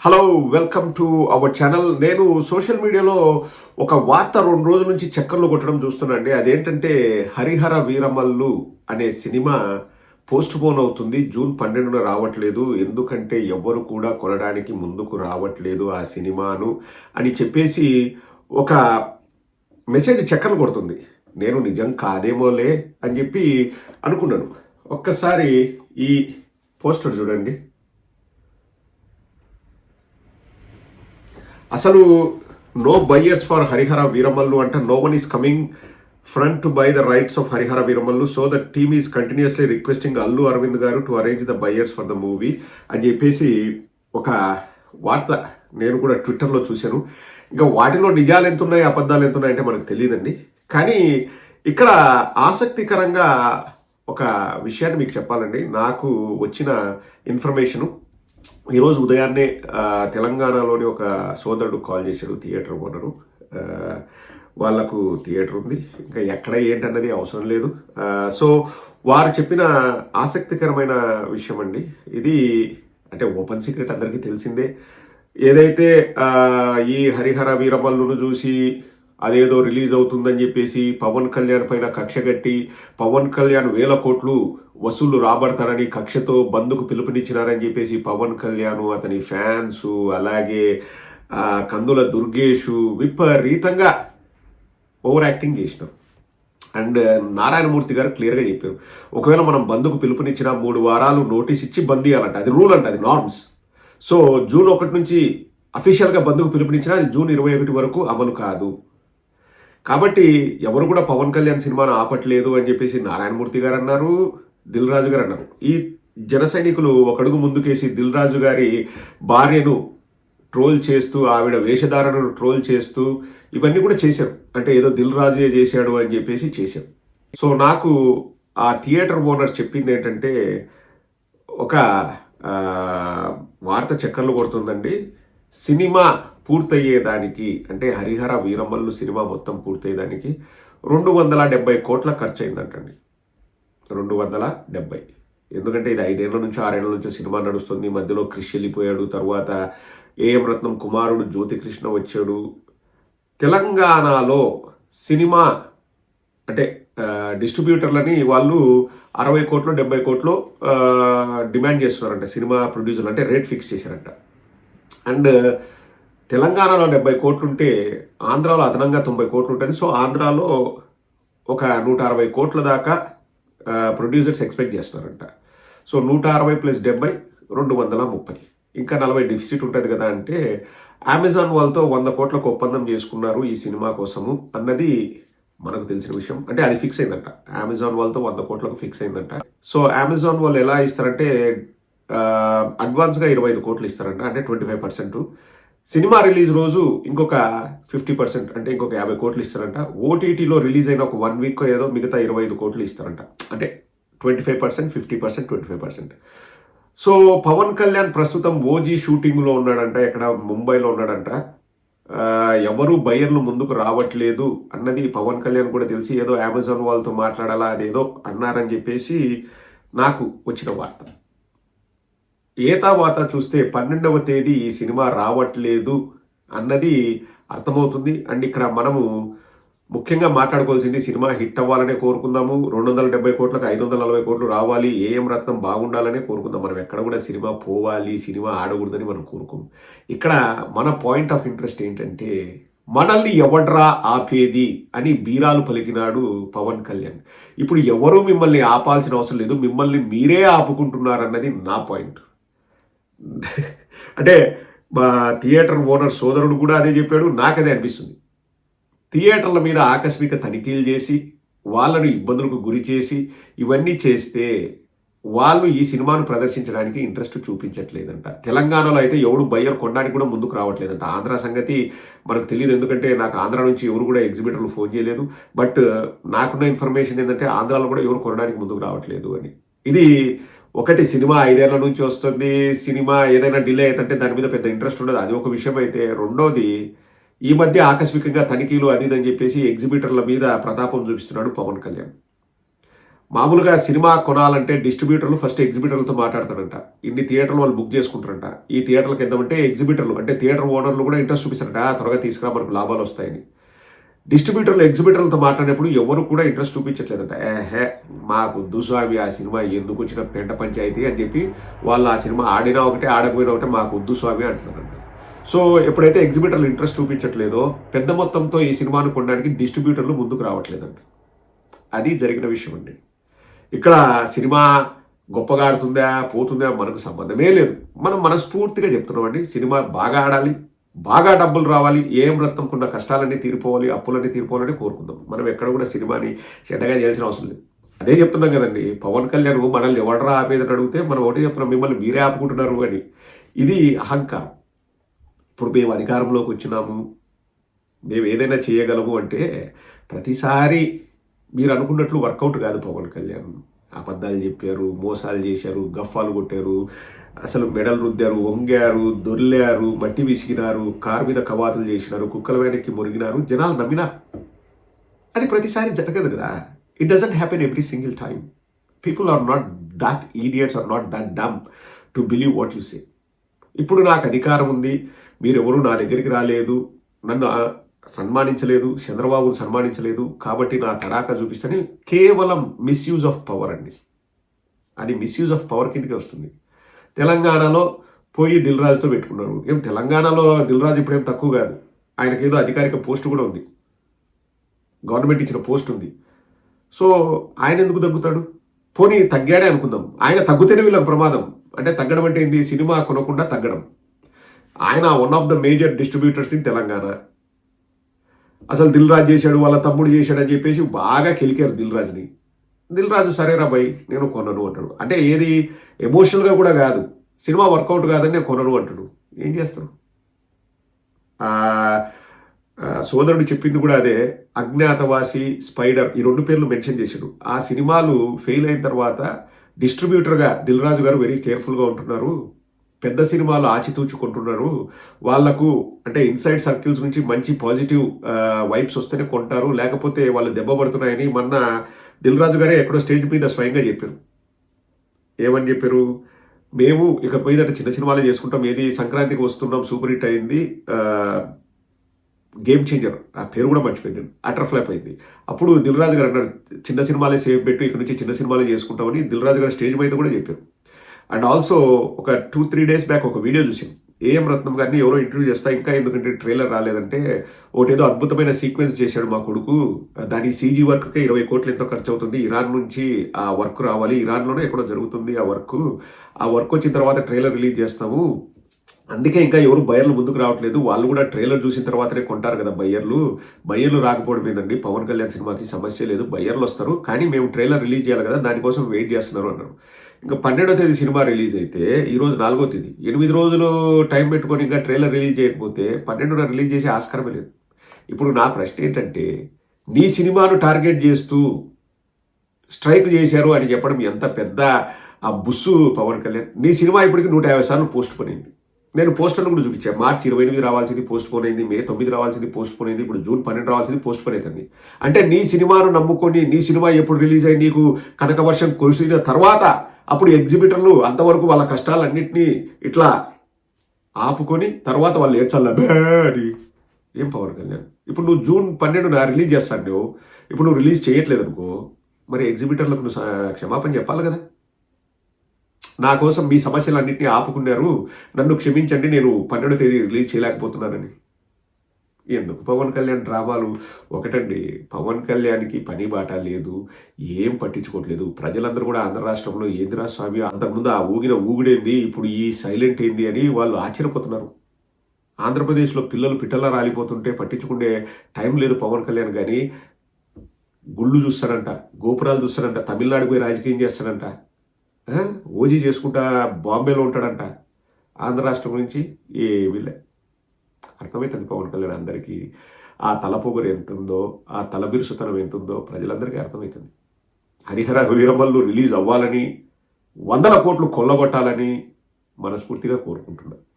Hello welcome to our channel నేను social మీడియాలో ఒక వార్త రెండు రోజుల నుంచి చక్కర్లు కొట్టడం చూస్తున్నాండి అదేంటంటే హరిహర వీరమల్లు అనే సినిమా పోస్ట్ పోన్ అవుతుంది. జూన్ పన్నెండున రావట్లేదు. ఎందుకంటే ఎవ్వరు కూడా కొనడానికి ముందుకు రావట్లేదు ఆ సినిమాను అని చెప్పేసి ఒక మెసేజ్ చక్కర్లు కొడుతుంది. నేను నిజం కాదేమోలే అని చెప్పి అనుకున్నాను. ఒక్కసారి ఈ పోస్టర్ చూడండి. అసలు no buyers for Harihara Veeramallu అంటే no one is coming front to buy the rights of Harihara Veeramallu. So the team is continuously requesting Allu Aravind garu to arrange the buyers for the movie అని చెప్పేసి ఒక వార్త నేను కూడా ట్విట్టర్లో చూశాను. ఇంకా వాటిలో నిజాలు ఎంత ఉన్నాయి అబద్ధాలు ఎంత ఉన్నాయంటే మనకు తెలియదండి. కానీ ఇక్కడ ఆసక్తికరంగా ఒక విషయాన్ని మీకు చెప్పాలండి. నాకు వచ్చిన ఇన్ఫర్మేషను ఈరోజు ఉదయాన్నే తెలంగాణలోని ఒక సోదరుడు కాల్ చేశాడు థియేటర్ ఓనరు. వాళ్ళకు వాళ్ళకు థియేటర్ ఉంది. ఇంకా ఎక్కడ ఏంటన్నది అవసరం లేదు. సో వారు చెప్పిన ఆసక్తికరమైన విషయం అండి. ఇది అంటే ఓపెన్ సీక్రెట్ అందరికీ తెలిసిందే. ఏదైతే ఈ హరిహర వీరమల్లును చూసి అదేదో రిలీజ్ అవుతుందని చెప్పేసి పవన్ కళ్యాణ్ పైన కక్ష కట్టి పవన్ కళ్యాణ్ వేల కోట్లు వసూలు రాబడతాడని కక్షతో బంధుకు పిలుపునిచ్చినారని చెప్పేసి పవన్ కళ్యాణ్ అతని ఫ్యాన్స్ అలాగే కందుల దుర్గేషు విపరీతంగా ఓవర్ యాక్టింగ్ చేసినారు. అండ్ నారాయణమూర్తి గారు క్లియర్గా చెప్పారు. ఒకవేళ మనం బంధుకు పిలుపునిచ్చిన మూడు వారాలు నోటీస్ ఇచ్చి బంద్ ఇవ్వాలంట అది రూల్ అంట అది నార్మ్స్ సో జూన్ ఒకటి నుంచి అఫీషియల్గా బంధుకు పిలుపునిచ్చినా అది జూన్ ఇరవై ఒకటి వరకు అమలు కాదు. కాబట్టి ఎవరు కూడా పవన్ కళ్యాణ్ సినిమాను ఆపట్లేదు అని చెప్పేసి నారాయణమూర్తి గారు అన్నారు దిల్ రాజు గారు అన్నారు. ఈ జన సైనికులు ఒకడుగు ముందుకేసి దిల్ రాజు గారి భార్యను ట్రోల్ చేస్తూ ఆవిడ వేషధారణను ట్రోల్ చేస్తూ ఇవన్నీ కూడా చేశారు. అంటే ఏదో దిల్ రాజే చేశాడు అని చెప్పేసి చేశాం సో నాకు ఆ థియేటర్ ఓనర్ చెప్పింది ఏంటంటే ఒక వార్త చక్కర్లు కొడుతుందండి. సినిమా పూర్తయ్యేదానికి అంటే హరిహర వీరమల్లు సినిమా మొత్తం పూర్తయ్యేదానికి రెండు వందల డెబ్బై కోట్ల ఖర్చు అయిందంటండి రెండు వందల డెబ్బై. ఎందుకంటే ఇది ఐదేళ్ళ నుంచి ఆరేళ్ళ నుంచి సినిమా నడుస్తుంది. మధ్యలో క్రిష్ వెళ్ళిపోయాడు. తర్వాత ఏఎం రత్నం కుమారుడు జ్యోతికృష్ణ వచ్చాడు. తెలంగాణలో సినిమా అంటే డిస్ట్రిబ్యూటర్లని వాళ్ళు అరవై కోట్లు డెబ్బై కోట్లు డిమాండ్ చేస్తున్నారంట. సినిమా ప్రొడ్యూసర్లు అంటే రేట్ ఫిక్స్ చేశారంట. అండ్ తెలంగాణలో డెబ్బై కోట్లుంటే ఆంధ్రాలో అదనంగా తొంభై కోట్లు ఉంటుంది సో ఆంధ్రాలో ఒక నూట అరవై కోట్ల దాకా ప్రొడ్యూసర్స్ ఎక్స్పెక్ట్ చేస్తున్నారంట. సో నూట అరవై ప్లస్ డెబ్బై రెండు వందల ముప్పై. ఇంకా నలభై డిఫిసిట్ ఉంటుంది కదా అంటే అమెజాన్ వాళ్ళతో వంద కోట్లకు ఒప్పందం చేసుకున్నారు ఈ సినిమా కోసము అన్నది మనకు తెలిసిన విషయం. అంటే అది ఫిక్స్ అయిందంట. అమెజాన్ వాళ్ళతో వంద కోట్లకు ఫిక్స్ అయిందంట. సో అమెజాన్ వాళ్ళు ఎలా ఇస్తారంటే అడ్వాన్స్గా ఇరవై ఐదు కోట్లు ఇస్తారంట. అంటే twenty five percent. Cinema release రోజు ఇంకొక ఫిఫ్టీ పర్సెంట్ అంటే ఇంకొక యాభై కోట్లు ఇస్తారంట. ఓటీటీలో రిలీజ్ అయిన ఒక వన్ వీక్ ఏదో మిగతా ఇరవై ఐదు కోట్లు ఇస్తారంట. అంటే twenty five percent fifty percent twenty five percent. So Pawan Kalyan ప్రస్తుతం ఓజీ షూటింగ్లో ఉన్నాడంట ఎక్కడ ముంబైలో ఉన్నాడంట. ఎవరు బయర్లు ముందుకు రావట్లేదు అన్నది పవన్ కళ్యాణ్ కూడా తెలిసి ఏదో అమెజాన్ వాళ్ళతో మాట్లాడాలా అదేదో అన్నారని చెప్పేసి నాకు వచ్చిన వార్త. ఏతావాత చూస్తే పన్నెండవ తేదీ ఈ సినిమా రావట్లేదు అన్నది అర్థమవుతుంది. అండ్ ఇక్కడ మనము ముఖ్యంగా మాట్లాడుకోవాల్సింది సినిమా హిట్ అవ్వాలనే కోరుకుందాము. రెండు వందల డెబ్బై కోట్లకు ఐదు వందల నలభై కోట్లు రావాలి. ఏఎం రత్నం బాగుండాలనే కోరుకుందాం. మనం ఎక్కడ కూడా సినిమా పోవాలి సినిమా ఆడకూడదని మనం కోరుకోం ఇక్కడ మన పాయింట్ ఆఫ్ ఇంట్రెస్ట్ ఏంటంటే మనల్ని ఎవడ్రా ఆపేది అని బీరాలు పలికినాడు పవన్ కళ్యాణ్. ఇప్పుడు ఎవరూ మిమ్మల్ని ఆపాల్సిన అవసరం లేదు. మిమ్మల్ని మీరే ఆపుకుంటున్నారన్నది నా పాయింట్. అంటే మా థియేటర్ ఓనర్ సోదరుడు కూడా అదే చెప్పాడు నాకు అదే అనిపిస్తుంది. థియేటర్ల మీద ఆకస్మిక తనిఖీలు చేసి వాళ్ళను ఇబ్బందులకు గురి చేసి ఇవన్నీ చేస్తే వాళ్ళు ఈ సినిమాను ప్రదర్శించడానికి ఇంట్రెస్ట్ చూపించట్లేదంట. తెలంగాణలో అయితే ఎవడు బయ్యర్ కొనడానికి కూడా ముందుకు రావట్లేదంట. ఆంధ్ర సంగతి మనకు తెలియదు ఎందుకంటే నాకు ఆంధ్ర నుంచి ఎవరు కూడా ఎగ్జిబిటర్లు ఫోన్ చేయలేదు. బట్ నాకున్న ఇన్ఫర్మేషన్ ఏంటంటే ఆంధ్రాలో కూడా ఎవరు కొనడానికి ముందుకు రావట్లేదు అని. ఇది ఒకటి సినిమా ఐదేళ్ళ నుంచి వస్తుంది సినిమా ఏదైనా డిలే అవుతుంటే దాని మీద పెద్ద ఇంట్రెస్ట్ ఉండదు. అది ఒక విషయం అయితే. రెండోది ఈ మధ్య ఆకస్మికంగా తనిఖీలు అది అని చెప్పేసి ఎగ్జిబిటర్ల మీద ప్రతాపం చూపిస్తున్నాడు పవన్ కళ్యాణ్. మామూలుగా సినిమా కొనాలంటే డిస్ట్రిబ్యూటర్లు ఫస్ట్ ఎగ్జిబిటర్లతో మాట్లాడతారంట. ఇన్ని థియేటర్లు వాళ్ళు బుక్ చేసుకుంటారంట. ఈ థియేటర్లకు ఎంతమంటే ఎగ్జిబిటర్లు అంటే థియేటర్ ఓనర్లు కూడా ఇంట్రెస్ట్ చూపిస్తారంట. త్వరగా తీసుకురా మనకు లాభాలు వస్తాయని. డిస్ట్రిబ్యూటర్లు ఎగ్జిబిటర్లతో మాట్లాడినప్పుడు ఎవరు కూడా ఇంట్రెస్ట్ చూపించట్లేదంట. ఏహే మాకు స్వామి ఆ సినిమా ఎందుకు వచ్చిన పెంట పంచాయతీ అని చెప్పి వాళ్ళు ఆ సినిమా ఆడినా ఒకటే ఆడకపోయినా ఒకటే మాకు స్వామి అంటున్నారంట. సో ఎప్పుడైతే ఎగ్జిబిటర్లు ఇంట్రెస్ట్ చూపించట్లేదో పెద్ద మొత్తంతో ఈ సినిమాను కొనడానికి డిస్ట్రిబ్యూటర్లు ముందుకు రావట్లేదండి అది జరిగిన విషయం అండి. ఇక్కడ సినిమా గొప్పగా ఆడుతుందా పోతుందా మనకు సంబంధమే లేదు. మనం మనస్ఫూర్తిగా చెప్తున్నామండి సినిమా బాగా ఆడాలి. బాగా డబ్బులు రావాలి ఏం రత్నంకున్న కష్టాలన్నీ తీరిపోవాలి అప్పులన్నీ తీరిపోవాలని కోరుకుందాం. మనం ఎక్కడ కూడా సినిమాని చెడ్డగా చేయాల్సిన అవసరం లేదు. అదే చెప్తున్నాం కదండి పవన్ కళ్యాణ్ మనల్ని ఎవడరా ఆపేదని అడిగితే మనం ఒకటే చెప్తున్నాం మిమ్మల్ని మీరే ఆపుకుంటున్నారు అని. ఇది అహంకారం. ఇప్పుడు మేము అధికారంలోకి వచ్చినాము మేము ఏదైనా చేయగలము అంటే ప్రతిసారి మీరు అనుకున్నట్లు వర్కౌట్ కాదు పవన్ కళ్యాణ్. అబద్ధాలు చెప్పారు మోసాలు చేశారు గఫాలు కొట్టారు అసలు మెడలు రుద్దారు వంగారు దొర్లారు మట్టి విసిగినారు కారు మీద కవాతులు చేసినారు కుక్కల వెనక్కి మురిగినారు జనాలు నమ్మినారు అది ప్రతిసారి జరగదు కదా. It doesn't happen every single time people are not that idiots are not that dumb to believe what you say ఇప్పుడు నాకు అధికారం ఉంది. మీరెవరూ నా దగ్గరికి రాలేదు. నన్ను సన్మానించలేదు. చంద్రబాబును సన్మానించలేదు. కాబట్టి నా తడాక చూపిస్తేనే కేవలం మిస్యూజ్ ఆఫ్ పవర్ అండి. అది మిస్యూజ్ ఆఫ్ పవర్ కిందకి వస్తుంది. తెలంగాణలో పోయి దిల్ రాజుతో ఏం తెలంగాణలో దిల్రాజు ఇప్పుడేం తక్కువ కాదు. ఆయనకి ఏదో అధికారిక పోస్ట్ కూడా ఉంది. గవర్నమెంట్ ఇచ్చిన పోస్ట్ ఉంది. సో ఆయన ఎందుకు తగ్గుతాడు? పోనీ తగ్గాడే అనుకుందాం. ఆయన తగ్గుతేనే వీళ్ళకి ప్రమాదం. అంటే తగ్గడం అంటే ఏంది? సినిమా కొనకుండా తగ్గడం. ఆయన one of the major distributors in Telangana. అసలు దిల్ రాజు చేశాడు వాళ్ళ తమ్ముడు చేశాడు అని చెప్పేసి బాగా కెలికారు దిల్ రాజుని దిల్ రాజు సరేరా బై నేను కొనను అంటాడు. అంటే ఏది ఎమోషనల్గా కూడా కాదు. సినిమా వర్కౌట్ కాదని నేను కొనను అంటాడు. ఏం చేస్తాడు సోదరుడు చెప్పింది కూడా అదే. అజ్ఞాతవాసి స్పైడర్ ఈ రెండు పేర్లు మెన్షన్ చేశాడు. ఆ సినిమాలు ఫెయిల్ అయిన తర్వాత డిస్ట్రిబ్యూటర్గా దిల్ రాజు గారు వెరీ కేర్ఫుల్గా ఉంటున్నారు. పెద్ద సినిమాలు ఆచితూచుకుంటున్నారు. వాళ్ళకు అంటే ఇన్సైడ్ సర్కిల్స్ నుంచి మంచి పాజిటివ్ వైబ్స్ వస్తేనే కొంటారు. లేకపోతే వాళ్ళు దెబ్బపడుతున్నాయని మొన్న దిల్ రాజు గారే ఎక్కడో స్టేజ్ మీద స్వయంగా చెప్పారు. ఏమని చెప్పారు? మేము ఇక మీద చిన్న సినిమాలే చేసుకుంటాం. ఏది సంక్రాంతికి వస్తున్నాం సూపర్ హిట్ అయింది గేమ్ చేంజర్. ఆ పేరు కూడా మర్చిపోయింది అటర్ ఫ్లాప్ అయింది. అప్పుడు దిల్ రాజు గారు అన్నారు చిన్న సినిమాలే సేవ్ పెట్టు ఇక్కడ నుంచి చిన్న సినిమాలే చేసుకుంటామని దిల్ రాజు గారు స్టేజ్ మీద కూడా చెప్పారు. అండ్ ఆల్సో ఒక టూ త్రీ డేస్ బ్యాక్ ఒక వీడియో చూసాం. ఏఎం రత్నం గారిని ఎవరో ఇంటర్వ్యూ చేస్తా ఇంకా ఎందుకంటే ట్రైలర్ రాలేదంటే ఒకటేదో అద్భుతమైన సీక్వెన్స్ చేశాడు మా కొడుకు. దాని సీజీ వర్క్కే ఇరవై కోట్లు ఎంతో ఖర్చు అవుతుంది ఇరాన్ నుంచి ఆ వర్క్ రావాలి. ఇరాన్లోనే ఎక్కడో జరుగుతుంది ఆ వర్క్. ఆ వర్క్ వచ్చిన తర్వాత ట్రైలర్ రిలీజ్ చేస్తాము. అందుకే ఇంకా ఎవరు బయర్లు ముందుకు రావట్లేదు. వాళ్ళు కూడా ట్రైలర్ చూసిన తర్వాతనే కొంటారు కదా బయ్యర్లు బయ్యర్లు రాకపోవడం ఏంటండి? పవన్ కళ్యాణ్ సినిమాకి సమస్య లేదు. బయ్యర్లు వస్తారు. కానీ మేము ట్రైలర్ రిలీజ్ చేయాలి కదా. దానికోసం వెయిట్ చేస్తున్నారు అన్నారు. ఇంకా పన్నెండో తేదీ సినిమా రిలీజ్ అయితే ఈరోజు నాలుగో తేదీ. ఎనిమిది రోజులు టైం పెట్టుకొని ఇంకా ట్రైలర్ రిలీజ్ చేయకపోతే పన్నెండున రిలీజ్ చేసే ఆస్కారమే లేదు. ఇప్పుడు నా ప్రశ్న ఏంటంటే నీ సినిమాను టార్గెట్ చేస్తూ స్ట్రైక్ చేశారు అని చెప్పడం ఎంత పెద్ద ఆ బుస్సు పవన్ కళ్యాణ్? నీ సినిమా ఇప్పటికి నూట యాభై సార్లు పోస్ట్ పోన్ అయింది. నేను పోస్టర్లు కూడా చూపించాను మార్చి ఇరవై ఎనిమిది రావాల్సింది పోస్ట్ పోన్ అయింది. మే తొమ్మిది రావాల్సింది పోస్ట్ పోన్ అయింది. ఇప్పుడు జూన్ పన్నెండు రావాల్సింది పోస్ట్ పోన్ అవుతుంది. అంటే నీ సినిమాను నమ్ముకొని నీ సినిమా ఎప్పుడు రిలీజ్ అయ్యి నీకు కనక వర్షం కురిసిన తర్వాత అప్పుడు ఎగ్జిబిటర్లు అంతవరకు వాళ్ళ కష్టాలన్నింటినీ ఇట్లా ఆపుకొని తర్వాత వాళ్ళు ఏడ్చాలి అని. ఏం పవన్ కళ్యాణ్? ఇప్పుడు నువ్వు జూన్ పన్నెండున రిలీజ్ చేస్తాను నువ్వు ఇప్పుడు నువ్వు రిలీజ్ చేయట్లేదు అనుకో మరి ఎగ్జిబిటర్లకు నువ్వు క్షమాపణ చెప్పాలి కదా. నా కోసం మీ సమస్యలన్నింటినీ ఆపుకున్నారు. నన్ను క్షమించండి నేను పన్నెండో తేదీ రిలీజ్ చేయలేకపోతున్నానని. ఎందుకు? పవన్ కళ్యాణ్ డ్రామాలు ఒకటండి. పవన్ కళ్యాణ్కి పని బాట లేదు. ఏం పట్టించుకోవట్లేదు. ప్రజలందరూ కూడా ఆంధ్ర రాష్ట్రంలో ఏందిరా స్వామి? అంతకుముందు ఆ ఊగిన ఊగుడేంది? ఇప్పుడు ఈ సైలెంట్ ఏంది అని వాళ్ళు ఆశ్చర్యపోతున్నారు. ఆంధ్రప్రదేశ్లో పిల్లలు పిట్టలా రాలిపోతుంటే పట్టించుకునే టైం లేదు పవన్ కళ్యాణ్ కానీ గుళ్ళు చూస్తాడంట గోపురాలు చూస్తాడంట తమిళనాడు పోయి రాజకీయం చేస్తాడంట ఓజీ చేసుకుంటా బాంబేలో ఉంటాడంట. ఆంధ్ర రాష్ట్రం నుంచి ఏమీ లే. అర్థమవుతుంది పవన్ కళ్యాణ్ అందరికీ. ఆ తలపొగరు ఎంత ఉందో ఆ తలబిరుసుతనం ఎంత ఉందో ప్రజలందరికీ అర్థమవుతుంది. హరిహర వీరమల్లు రిలీజ్ అవ్వాలని వందల కోట్లు కొల్లగొట్టాలని మనస్ఫూర్తిగా కోరుకుంటున్నాను.